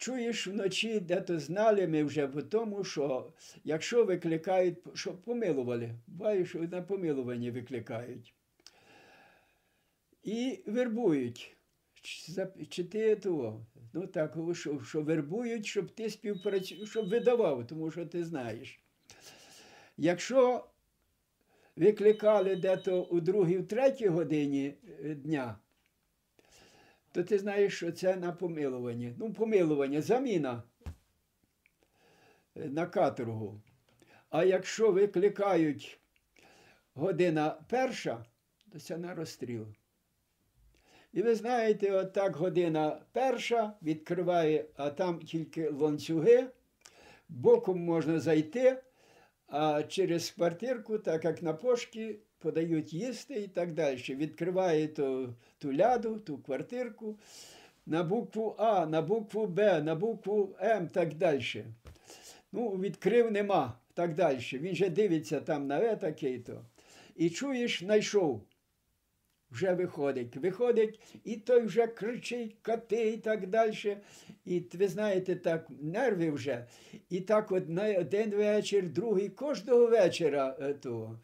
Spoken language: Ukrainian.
чуєш вночі, де то знали ми вже по тому, що якщо викликають, що помилували, буває, на помилуванні викликають. І вербують. Чи ти того? Ну так, що, що вербують, щоб ти співпрацював, щоб видавав, тому що ти знаєш. Якщо викликали дето у другій, в третій годині е, дня, то ти знаєш, що це на помилуванні. Ну, помилування, заміна на каторгу. А якщо викликають година перша, то це на розстріл. І ви знаєте, от так година перша відкриває, а там тільки ланцюги, боком можна зайти, а через квартирку, так як на пошті, подають їсти і так далі. Відкриває ту, ту ляду, ту квартирку на букву А, на букву Б, на букву М, так далі. Ну, відкрив нема, так далі. Він же дивиться там на е таке то. І чуєш, знайшов. Вже виходить. Виходить, і той вже кричить, коти і так далі. І ви знаєте, так, нерви вже. І так один вечір, другий, кожного вечора е, того.